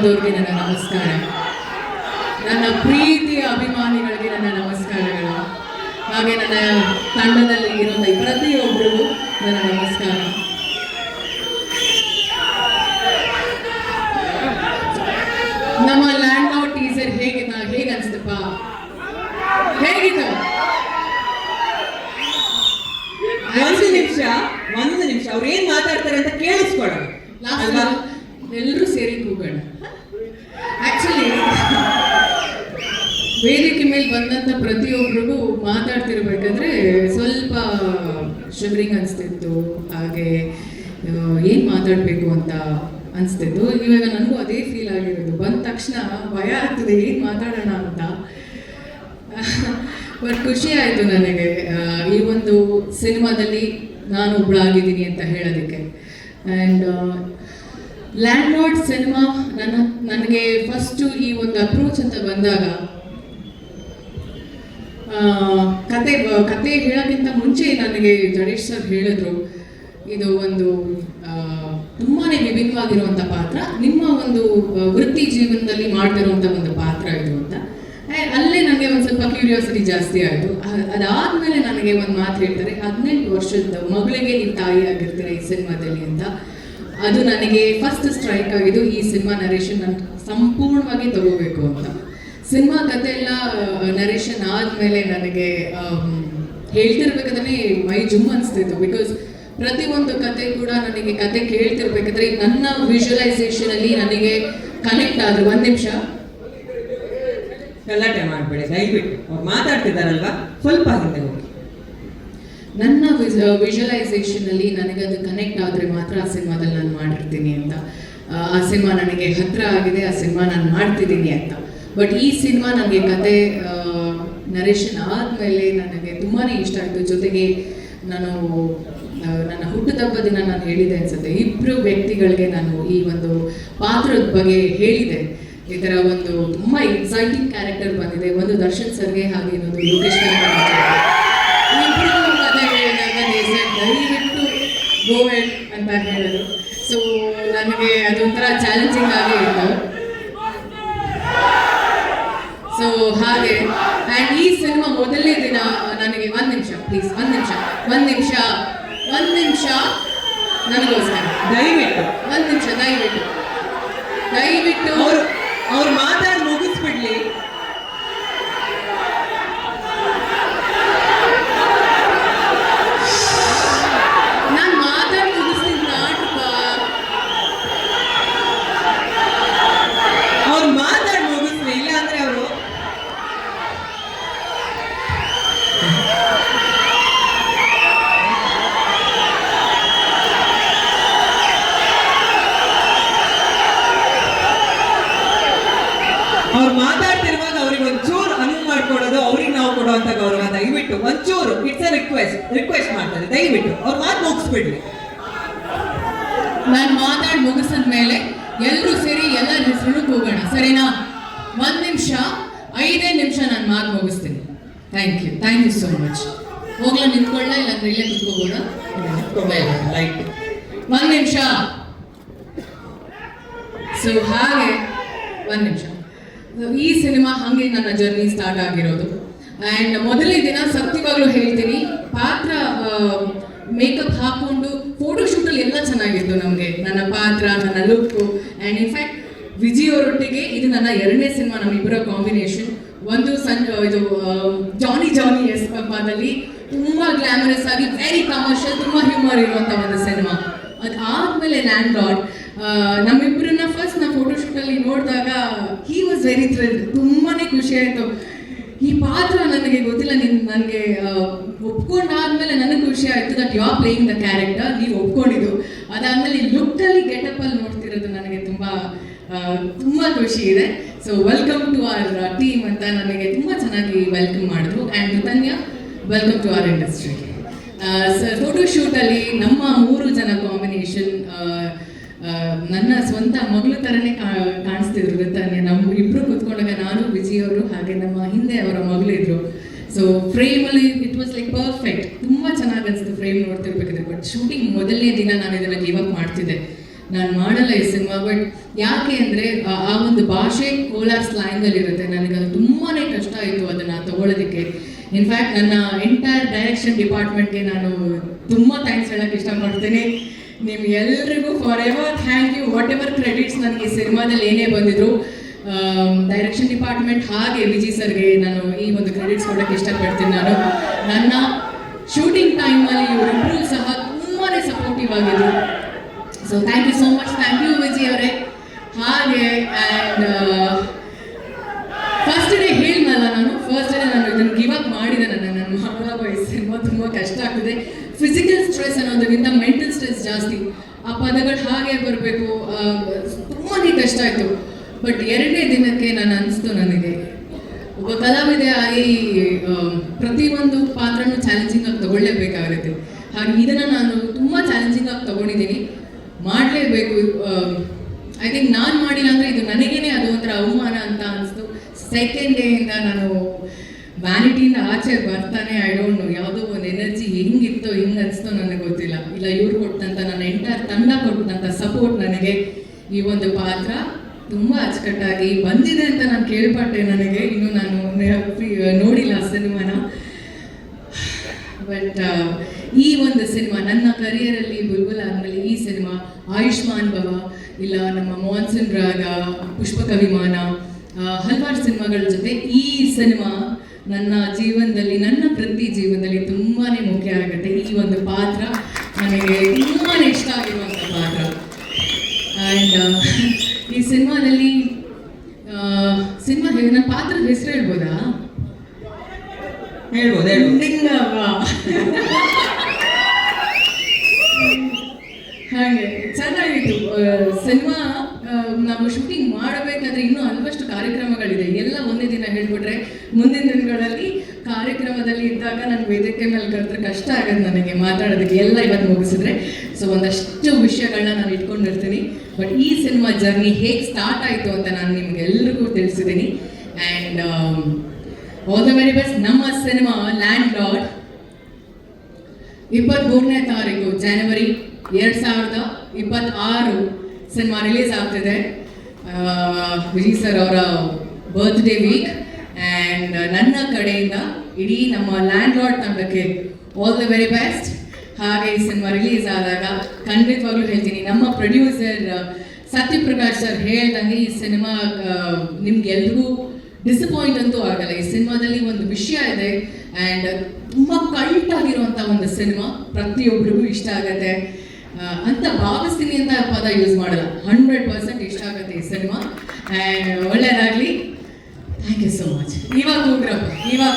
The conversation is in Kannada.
ಸಿನಿಮಾದವ್ರಿಗೆ ನನ್ನ ನಮಸ್ಕಾರ. ನನ್ನ ಪ್ರೀತಿಯ ಅಭಿಮಾನಿಗಳಿಗೆ ನನ್ನ ನಮಸ್ಕಾರಗಳು. ಹಾಗೆ ನನ್ನ ತಂಡದಲ್ಲಿ ಇರುವ ಪ್ರತಿಯೊಬ್ಬರಿಗೂ ನನ್ನ ನಮಸ್ಕಾರ. ನಮ್ಮ ಲ್ಯಾಂಡ್ ಔಟ್ ಟೀಸರ್ ಹೇಗೆ ಹೇಗೆ ಅನ್ಸುತ್ತಪ್ಪ? ಹೇಗಿತ್ತು? ಒಂದು ನಿಮಿಷ ಒಂದು ನಿಮಿಷ. ಅವ್ರು ಏನ್ ಮಾತಾಡ್ತಾರೆ ಅಂತ ಅಲ್ವಾ? ಎಲ್ಲರೂ ಸೇರಿ ಕೂಗೋಣ. ಆಕ್ಚುಲಿ ವೇದಿಕೆ ಮೇಲೆ ಬಂದಂಥ ಪ್ರತಿಯೊಬ್ಬರಿಗೂ ಮಾತಾಡ್ತಿರ್ಬೇಕಾದ್ರೆ ಸ್ವಲ್ಪ ಶಿವರಿಂಗ್ ಅನಿಸ್ತಿತ್ತು. ಹಾಗೆ ಏನು ಮಾತಾಡಬೇಕು ಅಂತ ಅನಿಸ್ತಿತ್ತು. ಇವಾಗ ನನಗೂ ಅದೇ ಫೀಲ್ ಆಗಿರೋದು. ಬಂದ ತಕ್ಷಣ ಭಯ ಆಗ್ತದೆ, ಏನು ಮಾತಾಡೋಣ ಅಂತ. ಬಟ್ ಖುಷಿ ಆಯಿತು ನನಗೆ. ಈ ಒಂದು ಸಿನಿಮಾದಲ್ಲಿ ನಾನು ಒಬ್ಬಳಾಗಿದ್ದೀನಿ ಅಂತ ಹೇಳೋದಕ್ಕೆ. ಆ್ಯಂಡ್ ಲ್ಯಾಂಡ್ ಲಾರ್ಡ್ ಸಿನಿಮಾ ನನ್ನ, ನನಗೆ ಫಸ್ಟು ಈ ಒಂದು ಅಪ್ರೋಚ್ ಅಂತ ಬಂದಾಗ ಕತೆ ಕತೆ ಹೇಳೋಕ್ಕಿಂತ ಮುಂಚೆ ನನಗೆ ಜಡೇಶ್ ಸರ್ ಹೇಳಿದ್ರು, ಇದು ಒಂದು ತುಂಬಾ ವಿಭಿನ್ನವಾಗಿರುವಂಥ ಪಾತ್ರ, ನಿಮ್ಮ ಒಂದು ವೃತ್ತಿ ಜೀವನದಲ್ಲಿ ಮಾಡ್ತಿರುವಂಥ ಒಂದು ಪಾತ್ರ ಇದು ಅಂತ. ಅಲ್ಲೇ ನನಗೆ ಒಂದು ಸ್ವಲ್ಪ ಕ್ಯೂರಿಯಾಸಿಟಿ ಜಾಸ್ತಿ ಆಯಿತು. ಅದಾದಮೇಲೆ ನನಗೆ ಒಂದು ಮಾತು ಹೇಳ್ತಾರೆ, ಹದಿನೆಂಟು ವರ್ಷದ ಮಗಳಿಗೆ ನೀವು ತಾಯಿ ಆಗಿರ್ತೀರ ಈ ಸಿನಿಮಾದಲ್ಲಿ ಅಂತ. ಅದು ನನಗೆ ಫಸ್ಟ್ ಸ್ಟ್ರೈಕ್ ಆಗಿದ್ದು ಈ ಸಿನಿಮಾ ನರೇಷನ್ ನಾನು ಸಂಪೂರ್ಣವಾಗಿ ತಗೋಬೇಕು ಅಂತ. ಸಿನಿಮಾ ಕತೆ ಎಲ್ಲ ನರೇಶನ್ ಆದ್ಮೇಲೆ ನನಗೆ ಹೇಳ್ತಿರ್ಬೇಕಾದ್ರೆ ಮೈ ಜುಮ್ ಅನಿಸ್ತಿತ್ತು. ಬಿಕಾಸ್ ಪ್ರತಿ ಒಂದು ಕತೆ ಕೂಡ ನನಗೆ ಕತೆ ಕೇಳ್ತಿರ್ಬೇಕಾದ್ರೆ ನನ್ನ ವಿಜುವಲೈಸೇಷನ್ ಅಲ್ಲಿ ನನಗೆ ಕನೆಕ್ಟ್ ಆದ್ರೆ. ಒಂದ್ ನಿಮಿಷ. ಗಲಾಟೆ ಮಾಡಬೇಡಿ ದಯವಿಟ್ಟು ಅವ್ರು ಮಾತಾಡ್ತಿದಾರಲ್ವಾ ಸ್ವಲ್ಪ ಹಿಂದೆ ಹೋಗಿ. ನನ್ನ ವಿಜುವಲೈಸೇಷನ್ ಅಲ್ಲಿ ನನಗೆ ಅದು ಕನೆಕ್ಟ್ ಆದರೆ ಮಾತ್ರ ಆ ಸಿನಿಮಾದಲ್ಲಿ ನಾನು ಮಾಡಿರ್ತೀನಿ ಅಂತ. ಆ, ಸಿನಿಮಾ ನನಗೆ ಹತ್ರ ಆಗಿದೆ ಆ ಸಿನಿಮಾ ನಾನು ಮಾಡ್ತಿದ್ದೀನಿ ಅಂತ. ಬಟ್ ಈ ಸಿನಿಮಾ ನನಗೆ ಕತೆ ನರೇಶನ್ ಆದಮೇಲೆ ನನಗೆ ತುಂಬಾ ಇಷ್ಟ ಆಯಿತು. ಜೊತೆಗೆ ನಾನು ನನ್ನ ಹುಟ್ಟುಹಬ್ಬ ದಿನ ನಾನು ಹೇಳಿದೆ ಅನ್ಸುತ್ತೆ. ಇಬ್ಬರು ವ್ಯಕ್ತಿಗಳಿಗೆ ನಾನು ಈ ಒಂದು ಪಾತ್ರದ ಬಗ್ಗೆ ಹೇಳಿದೆ. ಥರ ಒಂದು ತುಂಬ ಎಕ್ಸೈಟಿಂಗ್ ಕ್ಯಾರೆಕ್ಟರ್ ಬಂದಿದೆ. ಒಂದು ದರ್ಶನ್ ಸರ್ಗೆ ಹಾಗೆ ಇನ್ನೊಂದು ಯೋಗೇಶ್ ಹೆಡ್ ಅಂತ ಹೇಳಿದ್ರು. ಸೊ ನನಗೆ ಅದೊಂಥರ ಚಾಲೆಂಜಿಂಗ್ ಆಗೇ ಇತ್ತು. ಸೊ ಹಾಗೆ. ಆ್ಯಂಡ್ ಈ ಸಿನಿಮಾ ಮೊದಲನೇ ದಿನ ನನಗೆ ಒಂದು ನಿಮಿಷ ಪ್ಲೀಸ್ ಒಂದು ನಿಮಿಷ ಒಂದು ನಿಮಿಷ ಒಂದು ನಿಮಿಷ ನನಗೋಸ್ಕರ. ದಯವಿಟ್ಟು. ಒಂದು ನಿಮಿಷ ದಯವಿಟ್ಟು. ದಯವಿಟ್ಟು. ಅವ್ರು ಅವ್ರು ಮಾತಾಡಿ ಮುಗಿಸ್ಬಿಡ್ಲಿ ನಾನು ಮಾತಾಡಿ ಮುಗಿಸ್ತೀನಿ ನಾಟಕ ಅವ್ರು ಮಾತಾಡಿ ಮುಗಿಸ್ಲಿ ಇಲ್ಲ ಅಂದ್ರೆ ಅವರು ಅವ್ರು ಮಾತಾಡ್ತಿರುವಾಗ ಅವ್ರಿಗೆ ಒಂಚೂರು ಅನುವು ಮಾಡ್ಕೊಡೋದು ಅವ್ರಿಗೆ ನಾವು ಕೊಡುವಂತ ಗೌರವ ದಯವಿಟ್ಟು ಒಂಚೂರು ಇಟ್ಸ್ ಅ ರಿಕ್ವೆಸ್ಟ್ ರಿಕ್ವೆಸ್ಟ್ ಮಾಡ್ತಾರೆ. ದಯವಿಟ್ಟು, ಅವ್ರ ಮಾತು ಮುಗಿಸ್ಬಿಡ್ರಿ. ನಾನು ಮಾತಾಡಿ ಮುಗಿಸಿದ ಮೇಲೆ ಎಲ್ಲರೂ ಸೇರಿ ಎಲ್ಲರ ಹೆಸರು ಹೋಗೋಣ ಸರಿನಾ? ಒಂದು ನಿಮಿಷ, ಐದೇ ನಿಮಿಷ ನಾನು ಮಾತು ಮುಗಿಸ್ತೀನಿ. Thank you thank you so much ಹೋಗ್ಲಾ ನಿಂತ್ಕೊಳ್ಳ, ಇಲ್ಲಾಂದ್ರೆ ಇಲ್ಲೇ ಕುತ್ಕೋಬೋಣ? ಒಂದು ನಿಮಿಷ. ಸೊ ಹಾಗೆ, ಒಂದು ನಿಮಿಷ. ಈ ಸಿನಿಮಾ ಹಾಗೆ ನನ್ನ ಜರ್ನಿ ಸ್ಟಾರ್ಟ್ ಆಗಿರೋದು. ಆ್ಯಂಡ್ ಮೊದಲೇ ದಿನ ಸತ್ಯವಾಗ್ಲೂ ಹೇಳ್ತೀನಿ, ಪಾತ್ರ ಮೇಕಪ್ ಹಾಕೊಂಡು ಫೋಟೋಶೂಟಲ್ಲಿ ಎಲ್ಲ ಚೆನ್ನಾಗಿತ್ತು ನಮಗೆ. ನನ್ನ ಪಾತ್ರ, ನನ್ನ ಲುಕ್ಕು ಆ್ಯಂಡ್ ಇನ್ಫ್ಯಾಕ್ಟ್ ವಿಜಯ್ ಅವರೊಟ್ಟಿಗೆ ಇದು ನನ್ನ ಎರಡನೇ ಸಿನಿಮಾ ನಮ್ಮಿಬ್ಬರ ಕಾಂಬಿನೇಷನ್ ಒಂದು ಸನ್ ಇದು ಜಾನಿ ಜಾನಿ ಎಸ್ ಪಪ್ಪದಲ್ಲಿ ತುಂಬ ಗ್ಲಾಮರಸ್ ಆಗಿ ವೆರಿ ಕಮರ್ಷಿಯಲ್ ತುಂಬ ಹ್ಯೂಮರ್ ಇರುವಂಥ ಒಂದು ಸಿನಿಮಾ. ಅದಾದ್ಮೇಲೆ ಲ್ಯಾಂಡ್ ಲಾರ್ಡ್ ನಮ್ಮಿಬ್ಬರನ್ನ ಫಸ್ಟ್ ನಾ ಫೋಟೋಶೂಟಲ್ಲಿ ನೋಡಿದಾಗ ಹಿ ವಾಸ್ ವೆರಿ ಥ್ರಿಲ್ಡ್ ತುಂಬಾ ಖುಷಿ ಆಯಿತು. ಈ ಪಾತ್ರ ನನಗೆ ಗೊತ್ತಿಲ್ಲ, ನಿನ್ ನನಗೆ ಒಪ್ಕೊಂಡಾದ್ಮೇಲೆ ನನಗೆ ಖುಷಿ ಆಯಿತು that you are playing the character ನೀವು ಒಪ್ಕೊಂಡಿದ್ದು. ಅದಾದ್ಮೇಲೆ ಈ ಲುಕ್ಕಲ್ಲಿ ಗೆಟಪಲ್ಲಿ ನೋಡ್ತಿರೋದು ನನಗೆ ತುಂಬ ತುಂಬ ಖುಷಿ ಇದೆ. So welcome to our team ಅಂತ ನನಗೆ ತುಂಬ ಚೆನ್ನಾಗಿ ವೆಲ್ಕಮ್ ಮಾಡಿದ್ರು. And Dhanya welcome to our industry sir ಫೋಟೋಶೂಟಲ್ಲಿ ನಮ್ಮ ಮೂರು ಜನ ಕಾಂಬಿನೇಷನ್ ನನ್ನ ಸ್ವಂತ ಮಗಳು ಥರನೇ ಕಾಣಿಸ್ತಿದ್ರು ಋತನ್ಯ ನಮ್ಮ ಇಬ್ರು ಕೂತ್ಕೊಂಡಾಗ ನಾನು ವಿಜಯ್ ಅವರು, ಹಾಗೆ ನಮ್ಮ ಹಿಂದೆ ಅವರ ಮಗಳಿದ್ರು ಸೊ ಫ್ರೇಮಲ್ಲಿ ಇಟ್ ವಾಸ್ ಲೈಕ್ ಪರ್ಫೆಕ್ಟ್ ತುಂಬ ಚೆನ್ನಾಗಿ ಅನಿಸ್ತು ಫ್ರೇಮ್ ನೋಡ್ತಿರ್ಬೇಕಾದ್ರೆ. ಬಟ್ ಶೂಟಿಂಗ್ ಮೊದಲನೇ ದಿನ ನಾನು ಇದನ್ನ ಗಿವ್ ಅಪ್ ಮಾಡ್ತಿದ್ದೆ. ನಾನು ಮಾಡಲ್ಲ ಈ ಸಿನಿಮಾ ಬಟ್ ಯಾಕೆ ಅಂದರೆ, ಆ ಒಂದು ಭಾಷೆ ಕೋಲಾರ್ ಸ್ಲ್ಯಾಂಗಲ್ಲಿರುತ್ತೆ ನನಗೆ ಅದು ತುಂಬಾ ಕಷ್ಟ ಆಯಿತು ಅದನ್ನು ತಗೊಳ್ಳೋದಕ್ಕೆ ಇನ್ಫ್ಯಾಕ್ಟ್ ನನ್ನ ಎಂಟೈರ್ ಡೈರೆಕ್ಷನ್ ಡಿಪಾರ್ಟ್ಮೆಂಟ್ಗೆ ನಾನು ತುಂಬ ಥ್ಯಾಂಕ್ಸ್ ಹೇಳೋಕ್ಕೆ ಇಷ್ಟಪಡ್ತೀನಿ. ನಿಮ್ಗೆಲ್ರಿಗೂ forever thank you whatever credits ನನಗೆ ಈ ಸಿನಿಮಾದಲ್ಲಿ ಏನೇ ಬಂದಿದ್ರು. ಡೈರೆಕ್ಷನ್ ಡಿಪಾರ್ಟ್ಮೆಂಟ್ ಹಾಗೆ ವಿಜಿ ಸರ್ಗೆ ನಾನು ಈ ಒಂದು ಕ್ರೆಡಿಟ್ಸ್ ಕೊಡೋಕ್ಕೆ ಇಷ್ಟಪಡ್ತೀನಿ ನಾನು. ನನ್ನ ಶೂಟಿಂಗ್ ಟೈಮಲ್ಲಿ ಇವರಿಬ್ಬರೂ ಸಹ ತುಂಬಾ ಸಪೋರ್ಟಿವ್ ಆಗಿದ್ರು. So thank you so much thank you Viji ಅವರೇ. ಹಾಗೆ ಆ್ಯಂಡ್ ಫಸ್ಟ್ ಡೇ ಹೇಳಿದ್ನಲ್ಲ ನಾನು. ಫಸ್ಟ್ ಡೇ ನಾನು ಇದನ್ನು ಗಿವ್ ಅಪ್ ಮಾಡಿದೆ ನನ್ನ ನನ್ನ ಮಾಡುವಾಗ ಸಿನಿಮಾ ತುಂಬ ಕಷ್ಟ ಆಗ್ತದೆ. ಸ್ಟ್ರೆಸ್ ಅನ್ನೋದಕ್ಕಿಂತ ಮೆಂಟಲ್ ಸ್ಟ್ರೆಸ್ ಜಾಸ್ತಿ. ಆ ಪದಗಳು ಹಾಗೆ ಬರಬೇಕು ತುಂಬಾ ಕಷ್ಟ ಆಯಿತು. ಬಟ್ ಎರಡನೇ ದಿನಕ್ಕೆ ನಾನು ಅನಿಸ್ತು ನನಗೆ. ಒಬ್ಬ ಪ್ರತಿ ಪ್ರತಿಯೊಂದು ಪಾತ್ರನೂ ಚಾಲೆಂಜಿಂಗ್ ಆಗಿ ತಗೊಳ್ಳೇಬೇಕಾಗುತ್ತೆ. ಹಾಗೆ ಇದನ್ನು ನಾನು ತುಂಬ ಚಾಲೆಂಜಿಂಗ್ ಆಗಿ ತಗೊಂಡಿದ್ದೀನಿ. ಮಾಡಲೇಬೇಕು ಐ ಥಿಂಕ್ ನಾನು ಮಾಡಿಲ್ಲ ಅಂದರೆ ಇದು ನನಗೇನೆ ಅದು ಒಂಥರ ಅವಮಾನ ಅಂತ ಅನಿಸ್ತು. ಸೆಕೆಂಡ್ ಡೇಯಿಂದ ನಾನು ವ್ಯಾನಿಟಿಯಿಂದ ಆಚೆ ಬರ್ತಾನೆ ಐ ಡೋಂಟ್ ನೋ ಯಾವುದೋ ಒಂದು ಎನರ್ಜಿ ಹೆಂಗಿತ್ತೋ ಹೆಂಗೆ ಅನಿಸ್ತೋ ನನಗೆ ಗೊತ್ತಿಲ್ಲ. ಇಲ್ಲ, ಇವ್ರು ಕೊಟ್ಟಂತ, ನನ್ನ ಎಂಟರ್ ತಂಡ ಕೊಟ್ಟಂತ ಸಪೋರ್ಟ್ ನನಗೆ ಈ ಒಂದು ಪಾತ್ರ ತುಂಬ ಅಚ್ಚುಕಟ್ಟಾಗಿ ಬಂದಿದೆ ಅಂತ ನಾನು ಕೇಳ್ಪಟ್ಟೆ ನನಗೆ. ಇನ್ನು ನಾನು ನೋಡಿಲ್ಲ ಆ ಸಿನಿಮಾನ. ಬಟ್ ಈ ಒಂದು ಸಿನಿಮಾ, ನನ್ನ ಕರಿಯರಲ್ಲಿ ಬುಲ್ಬುಲ್ ಆದಮೇಲೆ ಈ ಸಿನಿಮಾ, ಆಯುಷ್ಮಾನ್ ಭವ, ಇಲ್ಲ ನಮ್ಮ ಮಾನ್ಸೂನ್ ರಾಗ ಪುಷ್ಪಕ ವಿಮಾನ ಹಲವಾರು ಸಿನಿಮಾಗಳ ಜೊತೆ ಈ ಸಿನಿಮಾ ನನ್ನ ಜೀವನದಲ್ಲಿ ನನ್ನ ಪ್ರತಿ ಜೀವನದಲ್ಲಿ ತುಂಬಾ ಮುಖ್ಯ ಆಗುತ್ತೆ. ಈ ಒಂದು ಪಾತ್ರ ನನಗೆ ತುಂಬಾ ಇಷ್ಟ ಆಗಿರುವಂತ ಪಾತ್ರ. ಆ್ಯಂಡ್ ಈ ಸಿನಿಮಾದಲ್ಲಿ ಸಿನಿಮಾ ನನ್ನ ಪಾತ್ರದ ಹೆಸರು ಹೇಳ್ಬೋದಾ? ಹೇಳ್ಬೋದು. ಹಾಗೆ ಚೆನ್ನಾಗಿತ್ತು. ಸಿನಿಮಾ ನಾವು ಶೂಟಿಂಗ್ ಮಾಡಬೇಕಾದ್ರೆ ಇನ್ನೂ ಹಲವಷ್ಟು ಕಾರ್ಯಕ್ರಮಗಳಿದೆ. ಎಲ್ಲ ಒಂದೇ ದಿನ ಹೇಳ್ಬಿಟ್ರೆ ಮುಂದಿನ ದಿನಗಳಲ್ಲಿ ಕಾರ್ಯಕ್ರಮದಲ್ಲಿ ಇದ್ದಾಗ ನಾನು ವೇದಿಕೆ ಮೇಲೆ ಕರೆದ್ರೆ ಕಷ್ಟ ಆಗೋದು ನನಗೆ ಮಾತಾಡೋದಕ್ಕೆ ಎಲ್ಲ ಇವತ್ತು ಮುಗಿಸಿದ್ರೆ. ಸೊ ಒಂದಷ್ಟು ವಿಷಯಗಳನ್ನ ನಾನು ಇಟ್ಕೊಂಡಿರ್ತೀನಿ. ಬಟ್ ಈ ಸಿನಿಮಾ ಜರ್ನಿ ಹೇಗೆ ಸ್ಟಾರ್ಟ್ ಆಯಿತು ಅಂತ ನಾನು ನಿಮ್ಗೆ ಎಲ್ರಿಗೂ ತಿಳಿಸಿದ್ದೀನಿ and all the very best ನಮ್ಮ ಸಿನಿಮಾ ಲ್ಯಾಂಡ್ ಲಾರ್ಡ್ ಇಪ್ಪತ್ತ್ಮೂರನೇ ತಾರೀಕು ಜನವರಿ ಎರಡು ಸಾವಿರದ ಇಪ್ಪತ್ತಾರು ಸಿನಿಮಾ ರಿಲೀಸ್ ಆಗ್ತಿದೆ. ಆ, ವಿಜಯ್ ಸರ್ ಅವರ ಬರ್ತ್ಡೇ ವೀಕ್ ಆ್ಯಂಡ್ ನನ್ನ ಕಡೆಯಿಂದ ಇಡೀ ನಮ್ಮ ಲ್ಯಾಂಡ್ ಲಾರ್ಡ್ ತಂಡಕ್ಕೆ ಆಲ್ ದ ವೆರಿ ಬೆಸ್ಟ್ ಹಾಗೆ ಈ ಸಿನಿಮಾ ರಿಲೀಸ್ ಆದಾಗ ಖಂಡಿತವಾಗ್ಲೂ ಹೇಳ್ತೀನಿ, ನಮ್ಮ ಪ್ರೊಡ್ಯೂಸರ್ ಸತ್ಯಪ್ರಕಾಶ್ ಸರ್ ಹೇಳ್ದಂಗೆ ಈ ಸಿನಿಮಾ ನಿಮ್ಗೆಲ್ರಿಗೂ ಡಿಸಪಾಯಿಂಟ್ ಅಂತೂ ಆಗಲ್ಲ. ಈ ಸಿನಿಮಾದಲ್ಲಿ ಒಂದು ವಿಷಯ ಇದೆ ಆ್ಯಂಡ್ ತುಂಬ ಕಲ್ಟ್ ಆಗಿರುವಂಥ ಒಂದು ಸಿನಿಮಾ ಪ್ರತಿಯೊಬ್ಬರಿಗೂ ಇಷ್ಟ ಆಗತ್ತೆ. ಅಂತ ಭಾವಿಸ್ತೀನಿ ಅಂತ ಪದ ಯೂಸ್ ಮಾಡಲ್ಲ. ಹಂಡ್ರೆಡ್ ಪರ್ಸೆಂಟ್ ಇಷ್ಟ ಆಗುತ್ತೆ ಈ ಸಿನಿಮಾ ಆ್ಯಂಡ್ ಒಳ್ಳೆಯದಾಗಲಿ Thank you so much. Eva Kugram. Eva